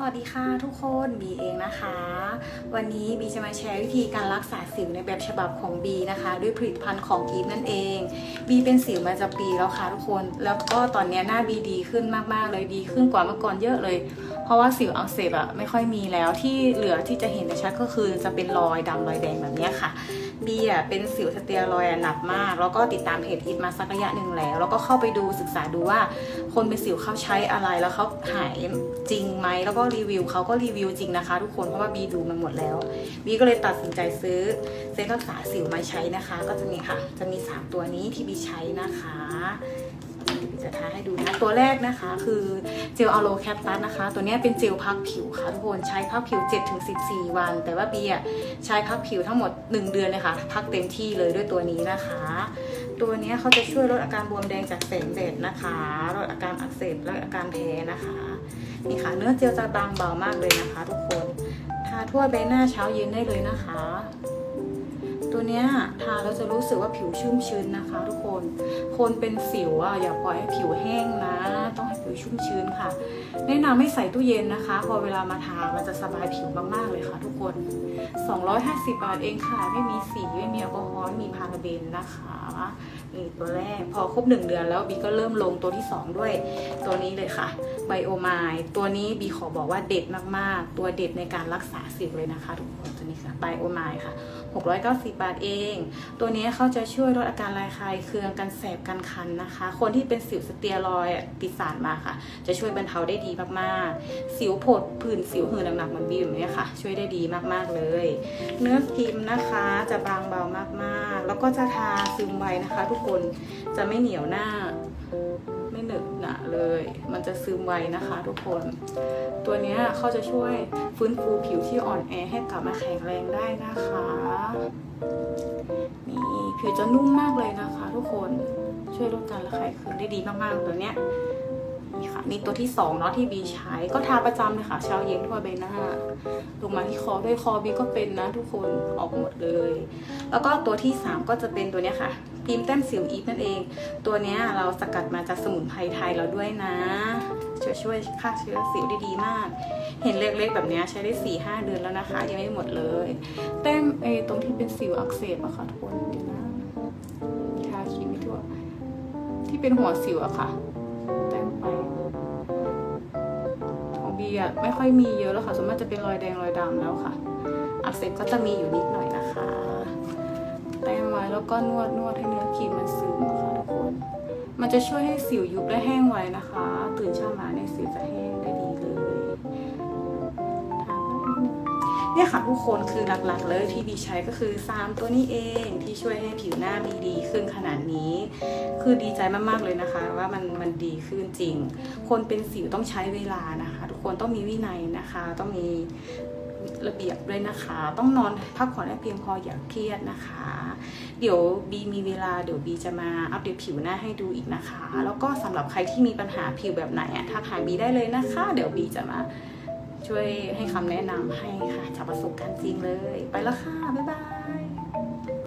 สวัสดีค่ะทุกคนบีเองนะคะ วันนี้บีจะมาแชร์วิธีการรักษาสิวในแบบฉบับของบีนะคะ ด้วยผลิตภัณฑ์ของอีฟนั่นเองบีเป็นสิวมาจะปีแล้วค่ะทุกคน แล้วก็ตอนนี้หน้าบีดีขึ้นมากๆเลยดีขึ้นกว่าเมื่อก่อนเยอะเลย เพราะว่าสิวอักเสบอะไม่ค่อยมีแล้วที่เหลือที่จะเห็นในชัดก็คือจะเป็นรอยดำรอยแดงแบบนี้ค่ะ บีอะเป็นสิวสเตียรอยด์อะหนักมาก แล้วก็ติดตามเพจอิทมาสักระยะหนึ่งแล้ว แล้วก็เข้าไปดูศึกษาดูว่า คนเป็นสิวเขาใช้อะไรแล้วเขาหายจริงไหมแล้วก็รีวิวเขาก็รีวิวจริงนะคะ ทุกคนเพราะว่าบีดูมันหมดแล้วบีก็เลยตัดสินใจซื้อเซตรักษาสิวมาใช้นะคะ ก็จะมีค่ะ จะมี 3 ตัวนี้ที่บีใช้นะคะเดี๋ยวบี จะทาให้ดูนะ ตัวแรกนะคะคือเจลอะโลแคปตัสนะคะ ตัวนี้เป็นเจลพักผิวค่ะทุกคนใช้พักผิว 7-14 วัน แต่ว่าบีอะใช้พักผิวทั้งหมด 1 เดือนเลยค่ะ พักเต็มที่เลยด้วยตัวนี้นะคะ ตัวนี้เขาจะช่วยลดอาการบวมแดงจากแสงแดดนะคะลดอาการอักเสบและอาการแพ้นะคะนี่ค่ะเนื้อเจลจะบางเบามากเลยนะคะ ทุกคนทาทั่วใบหน้าเช้าเย็นได้เลยนะคะ ตัวเนี้ยทาแล้วจะรู้สึกว่าผิวชุ่มชื้นนะคะ ทุกคน คนเป็นสิวอะอย่าปล่อยให้ผิวแห้งนะ ต้องให้ผิวชุ่มชื้นค่ะแนะนำไม่ใส่ตู้เย็นนะคะ พอเวลามาทามันจะสบายผิวมากๆเลยค่ะ ทุกคน 250 บาทเองค่ะ ไม่มีสีไม่มีแอลกอฮอล์ม่มีพาราเบนนะคะนี่ตัวแรกพอครบ 1 เดือนแล้วบีก็เริ่มลงตัวที่ 2 ด้วยตัวนี้เลยค่ะ ไบโอไมตัวนี้บีขอบอกว่าเด็ดมากๆ ตัวเด็ดในการรักษาสิวเลยนะคะทุกคนตัวนี้ค่ะไบโอไมค่ะ 690 บาทเอง ตัวนี้เขาจะช่วยลดอาการระคายเคืองกันแสบกันคันนะคะ คนที่เป็นสิวสเตียรอยติดสารมาค่ะ จะช่วยบรรเทาได้ดีมากๆ สิวผดผื่นสิวหืนหนักๆมือนบีแบบนี้ค่ะ ช่วยได้ดีมากๆเลย เนื้อครีมนะคะจะบางเบามากๆ แล้วก็จะทาซึมไวนะคะ ทุกคนจะไม่เหนียวหน้าไม่เหนอะหนะเลย มันจะซึมไวนะคะ ทุกคน ตัวนี้เขาจะช่วยฟื้นฟูผิวที่อ่อนแอให้กลับมาแข็งแรงได้นะคะ นี่ผิวจะนุ่มมากเลยนะคะ ทุกคนช่วยลดการระคายเคืองได้ดีมากๆตัวเนี้ยนี่ค่ะนี่ตัวที่สองเนาะที่บีใช้ก็ทาประจำเลยค่ะเช้าเย็นทั่วใบหน้าลงมาที่คอด้วยคอบีก็เป็นนะทุกคนออกหมดเลย แล้วก็ตัวที่ 3 ก็จะเป็นตัวเนี้ยค่ะครีมแต้มสิวอีฟนั่นเอง ตัวเนี้ยเราสกัดมาจากสมุนไพรไทยเราด้วยนะ จะช่วยฆ่าเชื้อสิวได้ดีมาก เห็นเล็กๆแบบนี้ใช้ได้4ี่ห้าเดือนแล้วนะคะ ยังไม่หมดเลยแต้มไอ้ตรงที่เป็นสิวอักเสบอะค่ะทุกคนเดี๋ยวนะทาครีมไม่ทั่ว ที่เป็นหัวสิวอะค่ะแต้มไปของบีอะไม่ค่อยมีเยอะแล้วค่ะส่วนมากจะเป็นรอยแดงรอยดำแล้วค่ะ อักเสบก็จะมีอยู่นิดหน่อยนะคะ แต้มไว้แล้วก็นวดนวดให้เนื้อครีมมันซึมค่ะ มันจะช่วยให้สิวยุบและแห้งไวนะคะ ตื่นเช้ามาเนี่ยสิวจะแห้งได้ดีเลยเนี่ยค่ะทุกคนคือหลักๆ เลยที่บีใช้ก็คือ3ตัวนี้เองที่ช่วยให้ผิวหน้าบีดีขึ้นขนาดนี้ คือดีใจมากๆเลยนะคะ ว่ามันมันดีขึ้นจริง คนเป็นสิวต้องใช้เวลานะคะ ทุกคนต้องมีวินัยนะคะ ต้องมี ระเบียบด้วยนะคะ ต้องนอนพักผ่อนให้เพียงพออย่าเครียดนะคะ เดี๋ยวบีมีเวลาเดี๋ยวบีจะมาอัปเดตผิวหน้าให้ดูอีกนะคะ แล้วก็สำหรับใครที่มีปัญหาผิวแบบไหนอะทักหาบีได้เลยนะคะ เดี๋ยวบีจะมาช่วยให้คำแนะนำให้ค่ะจากประสบการณ์จริงเลย ไปแล้วค่ะ บ๊ายบาย